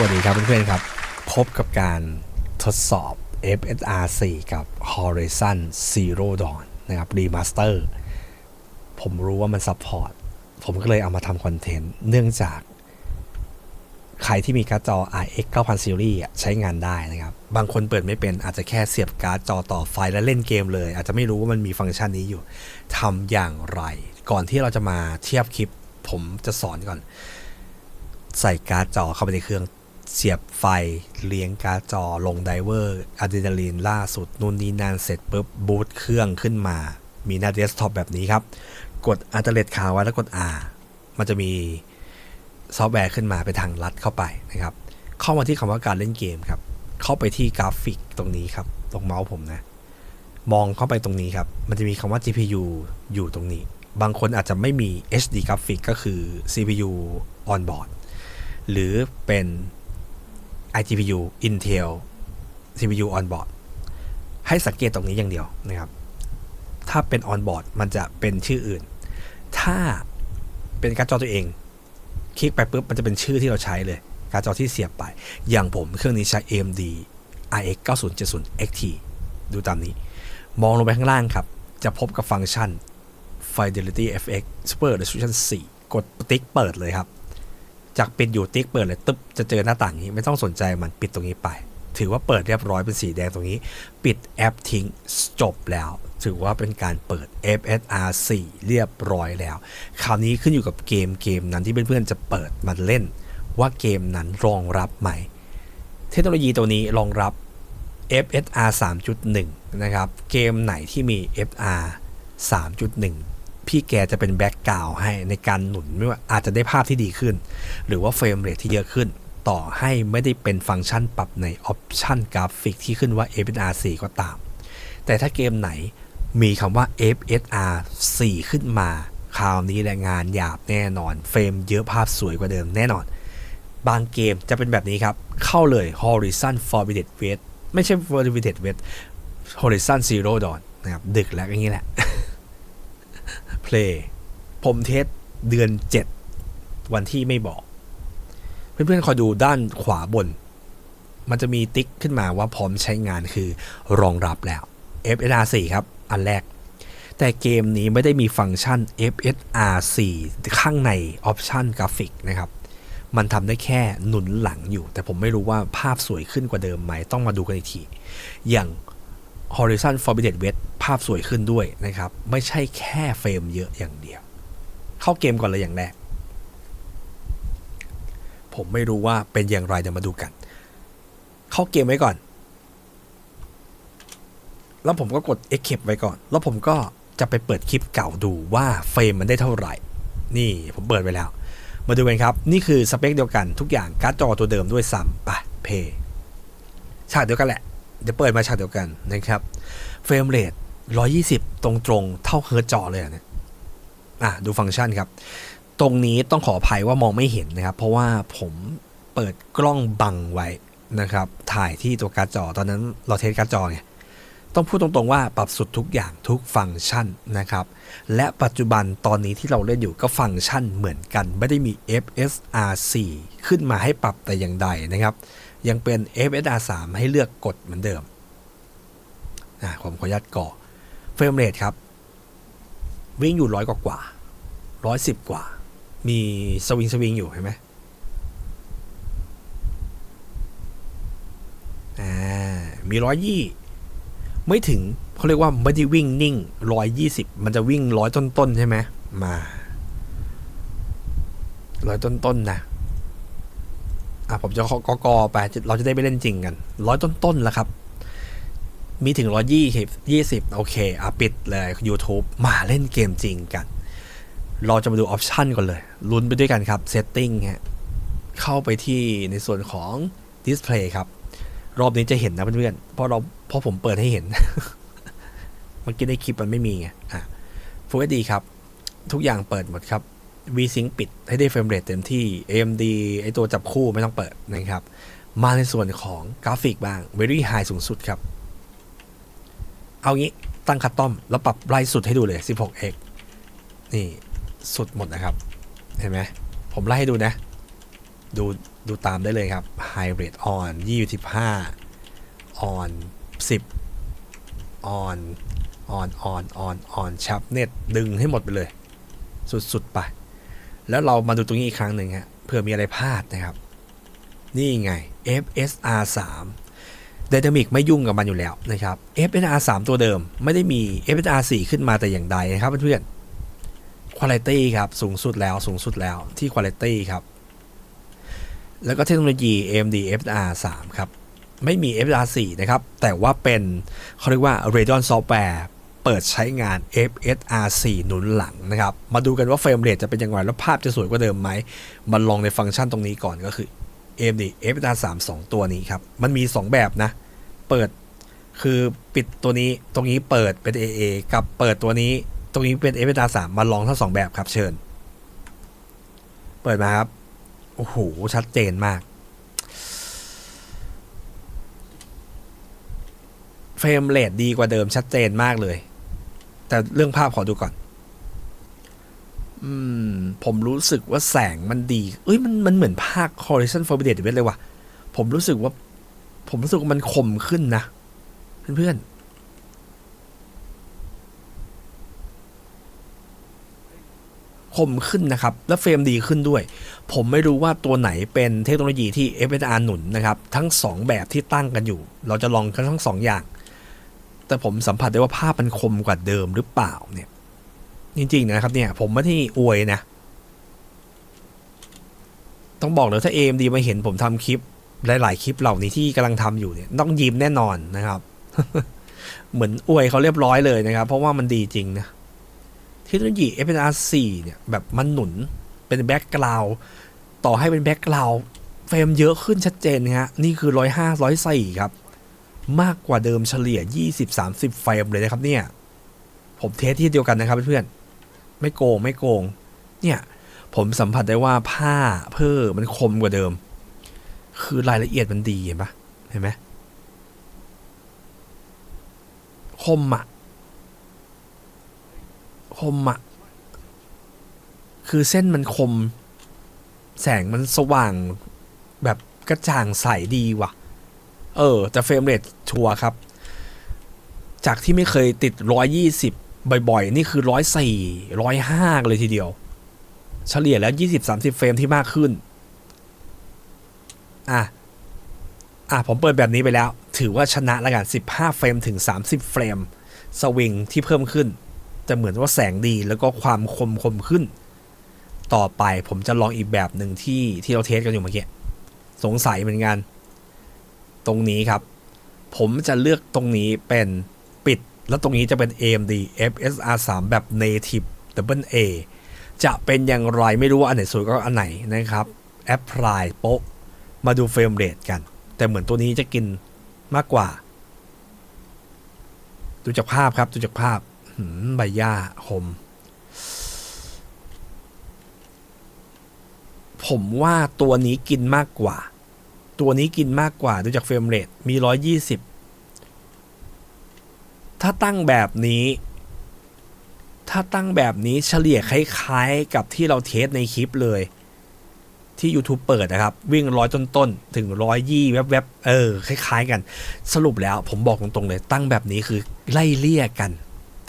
วัสดีครับเพื่อนๆครับ พบกับการทดสอบ FSR 4 กับ Horizon Zero Dawn นะครับ Remaster ผมรู้ว่ามันซัพพอร์ต ผมก็เลยเอามาทำคอนเทนต์ เนื่องจาก ใครที่มีการ์ดจอ RX 9000 Series ใช้งานได้นะครับ บางคนเปิดไม่เป็นอาจจะแค่เสียบการ์ดจอต่อไฟแล้วเล่นเกมเลย อาจจะไม่รู้ว่ามันมีฟังก์ชันนี้อยู่ทำอย่างไร ก่อนที่เราจะมาเทียบคลิป ผมจะสอนก่อนใส่การ์ดจอเข้าไปในเครื่อง เสียบไฟเลี้ยงการ์ดจอลงไดเวอร์อะดรีนาลีนล่าสุดนู่นนี่นั่นเสร็จปุ๊บบูตเครื่องขึ้นมา มีหน้าเดสก์ท็อปแบบนี้ครับ กดอัลเทอร์เนทคาไว้แล้วกด R มันจะมีซอฟต์แวร์ขึ้นมาไปทางลัดเข้าไปนะครับ เข้ามาที่คำว่าการเล่นเกมครับ เข้าไปที่กราฟิกตรงนี้ครับ ตรงเมาส์ผมนะ มองเข้าไปตรงนี้ครับ มันจะมีคำว่า GPU อยู่ตรงนี้ บางคนอาจจะไม่มี HD กราฟิกก็คือ CPU on board หรือเป็น iGPU Intel CPU on board ให้สังเกตตรงนี้อย่างเดียวนะครับ ถ้าเป็น on board มันจะเป็นชื่ออื่น ถ้าเป็นการ์ดจอตัวเอง คลิกไปปุ๊บมันจะเป็นชื่อที่เราใช้เลย การ์ดจอที่เสียบไป อย่างผมเครื่องนี้ใช้ AMD RX 9070 XT ดูตามนี้ มองลงไปข้างล่างครับ จะพบกับฟังก์ชัน Fidelity FX Super Resolution 4 กดติ๊กเปิดเลยครับ จากปิดอยู่ติ๊กเปิดเลยตึ๊บจะเจอหน้าต่างนี้ไม่ต้องสนใจมันปิดตรงนี้ไป ถือว่าเปิดเรียบร้อยเป็นสีแดงตรงนี้ ปิดแอปทิ้งจบแล้ว ถือว่าเป็นการเปิด FSR 4 เรียบร้อยแล้ว คราวนี้ขึ้นอยู่กับเกมเกมนั้นที่เพื่อนๆจะเปิดมาเล่น ว่าเกมนั้นรองรับไหม เทคโนโลยีตัวนี้รองรับ FSR 3.1 นะครับ เกมไหนที่มี FR 3.1 พี่แกจะเป็นแบ็กกราวให้ในการหนุนไม่ว่าอาจจะได้ภาพที่ดีขึ้น หรือว่าเฟรมเรทที่เยอะขึ้น ต่อให้ไม่ได้เป็นฟังก์ชันปรับในออปชันกราฟิกที่ขึ้นว่า FSR 4ก็ตาม แต่ถ้าเกมไหนมีคำว่า FSR 4 ขึ้นมา คราวนี้แหละงานหยาบแน่นอน เฟรมเยอะภาพสวยกว่าเดิมแน่นอน บางเกมจะเป็นแบบนี้ครับ เข้าเลย Horizon Forbidden West ไม่ใช่ Forbidden West Horizon Zero Dawn นะครับ ดึกแล้วอย่างนี้แหละ Play ผมเทสเดือน 7 วันที่ไม่บอก เพื่อนๆคอยดูด้านขวาบน มันจะมีติ๊กขึ้นมาว่าพร้อมใช้งานคือรองรับแล้ว FSR 4ครับ อันแรก แต่เกมนี้ไม่ได้มีฟังก์ชัน FSR 4ข้างในออปชันกราฟิกนะครับ มันทำได้แค่หนุนหลังอยู่ แต่ผมไม่รู้ว่าภาพสวยขึ้นกว่าเดิมไหมต้องมาดูกันอีกที อย่าง Horizon Forbidden West ภาพสวยขึ้นด้วยนะครับ ไม่ใช่แค่เฟรมเยอะอย่างเดียว เข้าเกมก่อนเลยอย่างแรก ผมไม่รู้ว่าเป็นอย่างไรเดี๋ยวมาดูกัน เข้าเกมไว้ก่อน แล้วผมก็กด Escape ไว้ก่อน แล้วผมก็จะไปเปิดคลิปเก่าดูว่าเฟรมมันได้เท่าไหร่ นี่ผมเปิดไปแล้ว มาดูกันครับ นี่คือสเปคเดียวกันทุกอย่างการ์ดจอตัวเดิมด้วยซ้ำไปเพย์ฉากเดียวกันแหละ เดี๋ยวเปิดมาฉากเดียวกันนะครับเฟรมเรท120 ตรงตรงๆเท่าเฮิร์ตจอเลยเนี่ยอะดูฟังก์ชันครับ ตรงนี้ต้องขออภัยว่ามองไม่เห็นนะครับ เพราะว่าผมเปิดกล้องบังไว้นะครับ ถ่ายที่ตัวการ์ดจอ ตอนนั้นเราเทสการ์ดจอไงต้องพูดตรงๆว่าปรับสุดทุกอย่างทุกฟังก์ชันนะครับ และปัจจุบันตอนนี้ที่เราเล่นอยู่ก็ฟังก์ชันเหมือนกัน ไม่ได้มี FSR 4 ขึ้นมาให้ปรับแต่อย่างใดนะครับ ยังเป็น FSR 3 ให้เลือกกดเหมือนเดิมอะผมขออนุญาตก่อเฟรมเรทครับ วิ่งอยู่ร้อยกว่ากว่าร้อยสิบกว่า มีสวิงสวิงอยู่เห็นไหมมีร้อยยี่ไม่ถึงเขาเรียกว่าไม่ได้วิ่งนิ่งร้อยยี่สิบมันจะวิ่งร้อยต้นๆใช่ไหมมาร้อยต้นๆนะ อะผมจะกอกอไป เราจะได้ไปเล่นจริงกันร้อยต้นๆแล้วครับ มีถึงร้อยยี่สิบยี่สิบโอเค อะปิดเลย YouTube มาเล่นเกมจริงกัน เราจะมาดูออปชันก่อนเลย ลุ้นไปด้วยกันครับ Setting ฮะเข้าไปที่ในส่วนของ Display ครับ รอบนี้จะเห็นนะเพื่อนๆเพราะเราเพราะผมเปิดให้เห็น เมื่อกี้ในคลิปมันไม่มีไงอะ Full HD ครับ ทุกอย่างเปิดหมดครับ V-Sync ปิดให้ได้เฟรมเรทเต็มที่ AMD ไอตัวจับคู่ไม่ต้องเปิดนะครับ มาในส่วนของกราฟิกบ้าง Very High สูงสุดครับ เอางี้ตั้งคัตตอม แล้วปรับไล่สุดให้ดูเลย 16x นี่สุดหมดนะครับ เห็นไหมผมไล่ให้ดูนะ ดูดูตามได้เลยครับ High Rate On 25 On 10 On On On On On Sharpness ดึงให้หมดไปเลย สุดๆไป แล้วเรามาดูตรงนี้อีกครั้งหนึ่งฮะเผื่อมีอะไรพลาดนะครับ นี่ไง FSR 3 Dynamic ไม่ยุ่งกับมันอยู่แล้วนะครับ FSR 3 ตัวเดิมไม่ได้มี FSR 4 ขึ้นมาแต่อย่างใดนะครับเพื่อนๆ Quality ครับ สูงสุดแล้วสูงสุดแล้วที่ Quality ครับ แล้วก็เทคโนโลยี AMD FSR 3 ครับ ไม่มี FSR 4 นะครับ แต่ว่าเป็นเขาเรียกว่า Radeon Software เปิดใช้งาน FSR 4 หนุนหลังนะครับ มาดูกันว่าเฟรมเรทจะเป็นยังไงแล้วภาพจะสวยกว่าเดิมไหมมาลองในฟังก์ชันตรงนี้ก่อนก็คือ AMD FSR 3 2 ตัวนี้ครับ มันมี 2 แบบนะ เปิดคือปิดตัวนี้ตรงนี้เปิดเป็น AA กับเปิดตัวนี้ ตรงนี้เป็น FSR 3 มาลองทั้งสองแบบครับเชิญ เปิดมาครับ โอ้โห ชัดเจนมากเฟรมเรทดีกว่าเดิมชัดเจนมากเลย แต่เรื่องภาพขอดูก่อน อืม ผมรู้สึกว่าแสงมันดี เอ้ย มันมันเหมือนภาค Horizon Forbidden West เลยว่ะ ผมรู้สึกว่า ผมรู้สึกว่ามันคมขึ้นนะ เพื่อนๆคมขึ้นนะครับ และเฟรมดีขึ้นด้วย ผมไม่รู้ว่าตัวไหนเป็นเทคโนโลยีที่ FSR หนุนนะครับ ทั้ง 2 แบบที่ตั้งกันอยู่ เราจะลองกันทั้ง 2 อย่าง แต่ผมสัมผัสได้ว่าภาพมันคมกว่าเดิมหรือเปล่าเนี่ย จริง ๆ นะครับเนี่ย ผมไม่ได้อวยนะ ต้องบอกเลยถ้า AMD มาเห็นผมทำคลิปหลายๆคลิปเหล่านี้ที่กำลังทำอยู่เนี่ยต้องยิ้มแน่นอนนะครับ เหมือนอวยเขาเรียบร้อยเลยนะครับ เพราะว่ามันดีจริงนะเทคโนโลยี FSR 4เนี่ยแบบมันหนุนเป็นแบ็กกราวต่อให้เป็นแบ็กกราวเฟรมเยอะขึ้นชัดเจนนะฮะนี่คือ105 104ครับ มากกว่าเดิมเฉลี่ย 20-30 เฟรมเลยนะครับเนี่ย ผมเทสที่เดียวกันนะครับเพื่อนๆไม่โกงไม่โกง เนี่ย ผมสัมผัสได้ว่าผ้าเพิ่มมันคมกว่าเดิม คือรายละเอียดมันดีเห็นปะเห็นไหมคมอะคมอะคือเส้นมันคม แสงมันสว่างแบบกระจ่างใสดีว่ะ เออ แต่เฟรมเรทชัวร์ครับ จากที่ไม่เคยติดร้อยยี่สิบบ่อยๆ นี่คือร้อยสี่ร้อยห้าเลยทีเดียว เฉลี่ยแล้วยี่สิบสามสิบเฟรมที่มากขึ้น อะ อะ ผมเปิดแบบนี้ไปแล้ว ถือว่าชนะล้วกันสิบห้าเฟรมถึงสามสิบเฟรม สวิงที่เพิ่มขึ้น จะเหมือนว่าแสงดีแล้วก็ความคมคมขึ้น ต่อไปผมจะลองอีกแบบหนึ่งที่ที่เราเทสกันอยู่เมื่อกี้ สงสัยเหมือนกัน ตรงนี้ครับ ผมจะเลือกตรงนี้เป็นปิด แล้วตรงนี้จะเป็น AMD FSR 3 แบบ native double A จะเป็นอย่างไรไม่รู้ว่าอันไหนสวยก็อันไหนนะครับ apply โป๊ะ มาดูเฟรมเรทกัน แต่เหมือนตัวนี้จะกินมากกว่า ดูจากภาพครับ ดูจากภาพหืมใบหญ้าคม ผมว่าตัวนี้กินมากกว่า ตัวนี้กินมากกว่าดูจากเฟรมเรทมี 120 ถ้าตั้งแบบนี้ ถ้าตั้งแบบนี้เฉลี่ยคล้ายๆ กับที่เราเทสในคลิปเลย ที่ YouTube เปิดนะครับ วิ่งร้อยต้นๆ ถึงร้อยยี่แวบๆ เออ คล้าย ๆ กัน สรุปแล้วผมบอกตรงๆเลย ตั้งแบบนี้คือไล่เลี่ยกัน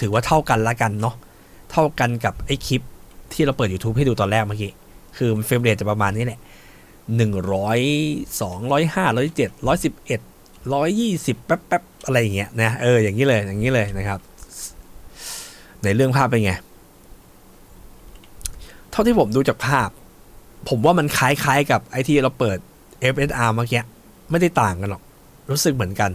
ถือว่าเท่ากันละกันเนาะเท่ากันกับไอ้คลิปที่เราเปิด YouTube ให้ดูตอนแรกเมื่อกี้คือเฟรมเรทจะประมาณนี้แหละ หนึ่งร้อยสองร้อยห้าร้อยเจ็ดร้อยสิบเอ็ดร้อยยี่สิบแป๊บอะไรอย่างเงี้ยนะเอออย่างนี้เลยอย่างนี้เลยนะครับ ในเรื่องภาพเป็นไง เท่าที่ผมดูจากภาพ ผมว่ามันคล้ายๆกับไอที่เราเปิด FSR เมื่อกี้ไม่ได้ต่างกันหรอก รู้สึกเหมือนกัน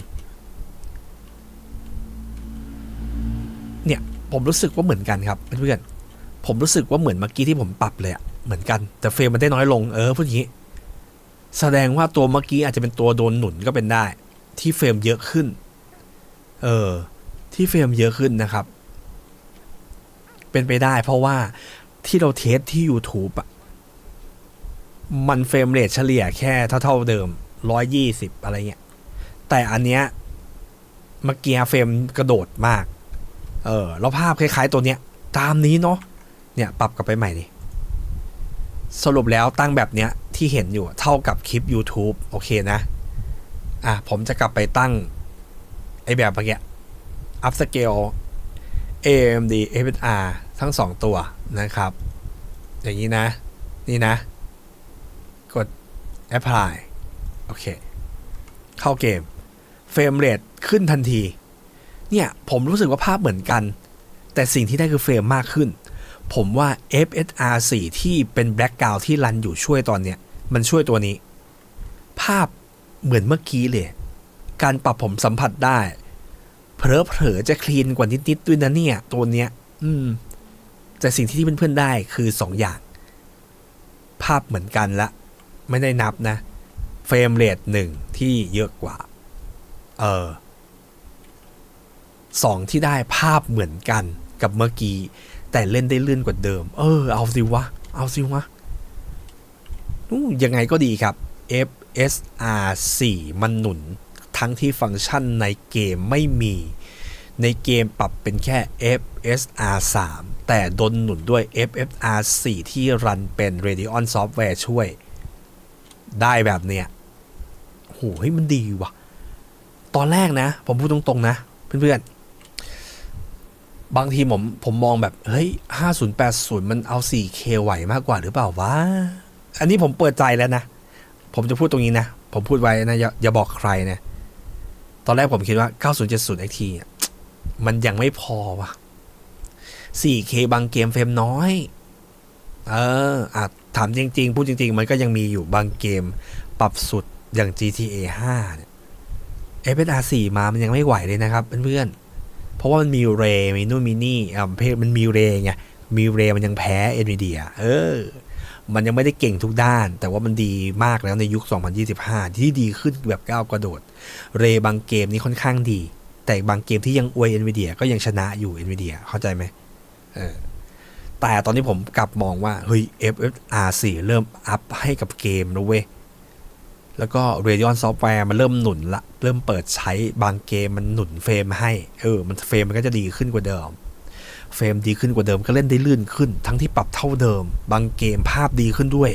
เนี่ยผมรู้สึกว่าเหมือนกันครับเพื่อนๆผมรู้สึกว่าเหมือนเมื่อกี้ที่ผมปรับเลยอะเหมือนกัน แต่เฟรมมันได้น้อยลงเออพูดอย่างนี้ แสดงว่าตัวเมื่อกี้อาจจะเป็นตัวโดนหนุนก็เป็นได้ ที่เฟรมเยอะขึ้น เออ ที่เฟรมเยอะขึ้นนะครับ เป็นไปได้เพราะว่าที่เราเทสที่ YouTube อะมันเฟรมเรทเฉลี่ยแค่เท่าๆเดิม 120 อะไรเงี้ย แต่อันเนี้ยเมื่อกี้เฟรมกระโดดมาก เออ แล้วภาพคล้ายๆตัวเนี้ย ตามนี้เนาะ เนี่ยปรับกลับไปใหม่ดิ สรุปแล้วตั้งแบบเนี้ย ที่เห็นอยู่เท่ากับคลิป YouTube โอเคนะ อะ ผมจะกลับไปตั้ง ไอแบบเมื่อกี้ upscale AMD FSR ทั้งสองตัวนะครับ อย่างนี้นะ นี่นะ กด apply โอเค เข้าเกม เฟรมเรทขึ้นทันที เนี่ย ผมรู้สึกว่าภาพเหมือนกัน แต่สิ่งที่ได้คือเฟรมมากขึ้นผมว่า FSR 4 ที่เป็นแบล็กกราวที่รันอยู่ช่วยตอนเนี้ย มันช่วยตัวนี้ ภาพเหมือนเมื่อกี้เลย การปรับผมสัมผัสได้ เผลอๆจะคลีนกว่านิดๆด้วยนะเนี่ย ตัวเนี้ย อืม แต่สิ่งที่เพื่อนๆได้คือสองอย่าง ภาพเหมือนกันละ ไม่ได้นับนะ เฟรมเรทหนึ่งที่เยอะกว่า เออสองที่ได้ภาพเหมือนกันกับเมื่อกี้ แต่เล่นได้ลื่นกว่าเดิม เออ เอาสิวะ เอาสิวะ ยังไงก็ดีครับ FSR 4 มันหนุน ทั้งที่ฟังก์ชันในเกมไม่มี ในเกมปรับเป็นแค่ FSR 3 แต่ดนหนุนด้วย FSR 4 ที่รันเป็น Radeon Software ช่วย ได้แบบเนี้ยโหเฮ้ยมันดีว่ะ ตอนแรกนะ ผมพูดตรงๆนะ เพื่อนๆ บางทีผมผมมองแบบ เฮ้ย 5080 มันเอา 4K ไหวมากกว่าหรือเปล่าวะ อันนี้ผมเปิดใจแล้วนะ ผมจะพูดตรงนี้นะ ผมพูดไว้นะ อย่าอย่าบอกใครนะ ตอนแรกผมคิดว่า 9070 XT มันยังไม่พอว่ะ 4K บางเกมเฟรมน้อย เอออะถามจริง ๆ พูดจริง ๆ มันก็ยังมีอยู่บางเกมปรับสุดอย่าง GTA 5 เนี่ย FSR 4มามันยังไม่ไหวเลยนะครับเพื่อนๆ เพราะว่ามันมีเรมีนู่นมีนี่อ่าเพมันมีเรไง มีเรมันยังแพ้ NVIDIA เออ มันยังไม่ได้เก่งทุกด้าน แต่ว่ามันดีมากแล้วในยุค 2025 ที่ดีขึ้นแบบก้าวกระโดด เรบางเกมนี้ค่อนข้างดี แต่บางเกมที่ยังอวย NVIDIA ก็ยังชนะอยู่ NVIDIA เข้าใจไหมเออแต่ตอนนี้ผมกลับมองว่า เฮ้ย FSR 4 เริ่มอัพให้กับเกมนะเว้ย แล้วก็ Radeon Software มันเริ่มหนุนละ เริ่มเปิดใช้บางเกมมันหนุนเฟรมให้ เออ มันเฟรมมันก็จะดีขึ้นกว่าเดิม เฟรมดีขึ้นกว่าเดิมก็เล่นได้ลื่นขึ้น ทั้งที่ปรับเท่าเดิม บางเกมภาพดีขึ้นด้วย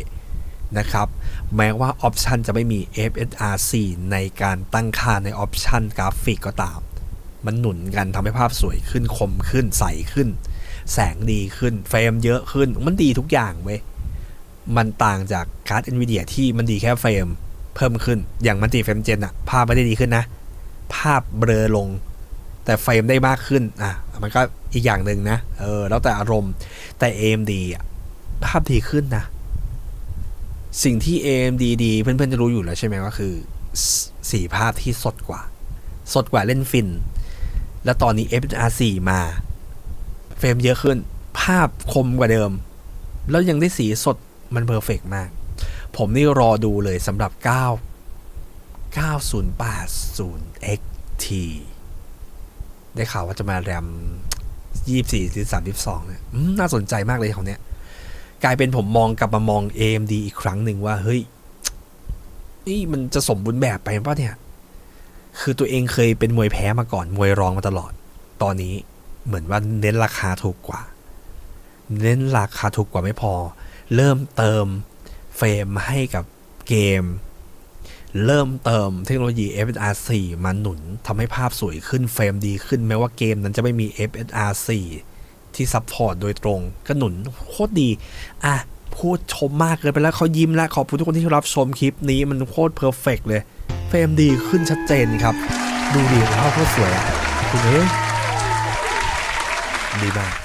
นะครับ แม้ว่าออปชันจะไม่มี FSR 4ในการตั้งค่าในออปชันกราฟิกก็ตาม มันหนุนกันทำให้ภาพสวยขึ้นคมขึ้นใสขึ้น แสงดีขึ้น เฟรมเยอะขึ้น มันดีทุกอย่างเว้ย มันต่างจากการ์ด NVIDIA ที่มันดีแค่เฟรมเพิ่มขึ้น อย่างมันติเฟรมเจนอะภาพไม่ได้ดีขึ้นนะ ภาพเบลอลง แต่เฟรมได้มากขึ้น อะ มันก็อีกอย่างหนึ่งนะ เออ แล้วแต่อารมณ์ แต่ AMD ภาพดีขึ้นนะ สิ่งที่ AMD ดี เพื่อนๆ จะรู้อยู่แล้วใช่ไหมว่าคือ สีภาพที่สดกว่า สดกว่าเล่นฟิน แล้วตอนนี้ FSR 4มา เฟรมเยอะขึ้น ภาพคมกว่าเดิม แล้วยังได้สีสดมันเพอร์เฟกมาก ผมนี่รอดูเลยสำหรับ 9 9080 XT ได้ข่าวว่าจะมาแรม24หรือ32เนี่ยอืมน่าสนใจมากเลยของเนี้ย กลายเป็นผมมองกลับมามอง AMD อีกครั้งหนึ่งว่า เฮ้ย นี่มันจะสมบูรณ์แบบไปป่ะเนี่ย คือตัวเองเคยเป็นมวยแพ้มาก่อน มวยรองมาตลอด ตอนนี้เหมือนว่าเน้นราคาถูกกว่า เน้นราคาถูกกว่าไม่พอ เริ่มเติมเฟรมให้กับเกม เริ่มเติมเทคโนโลยี FSR 4 มาหนุนทำให้ภาพสวยขึ้นเฟรมดีขึ้น แม้ว่าเกมนั้นจะไม่มี FSR 4 ที่ซัพพอร์ตโดยตรง ก็หนุนโคตรดี อะ พูดชมมากเกินไปแล้วเขายิ้มแล้ว ขอบคุณทุกคนที่รับชมคลิปนี้มันโคตรเพอร์เฟกเลย เฟรมดีขึ้นชัดเจนครับ ดูดีภาพโคตรสวยอะคุณเอ้ยดีมาก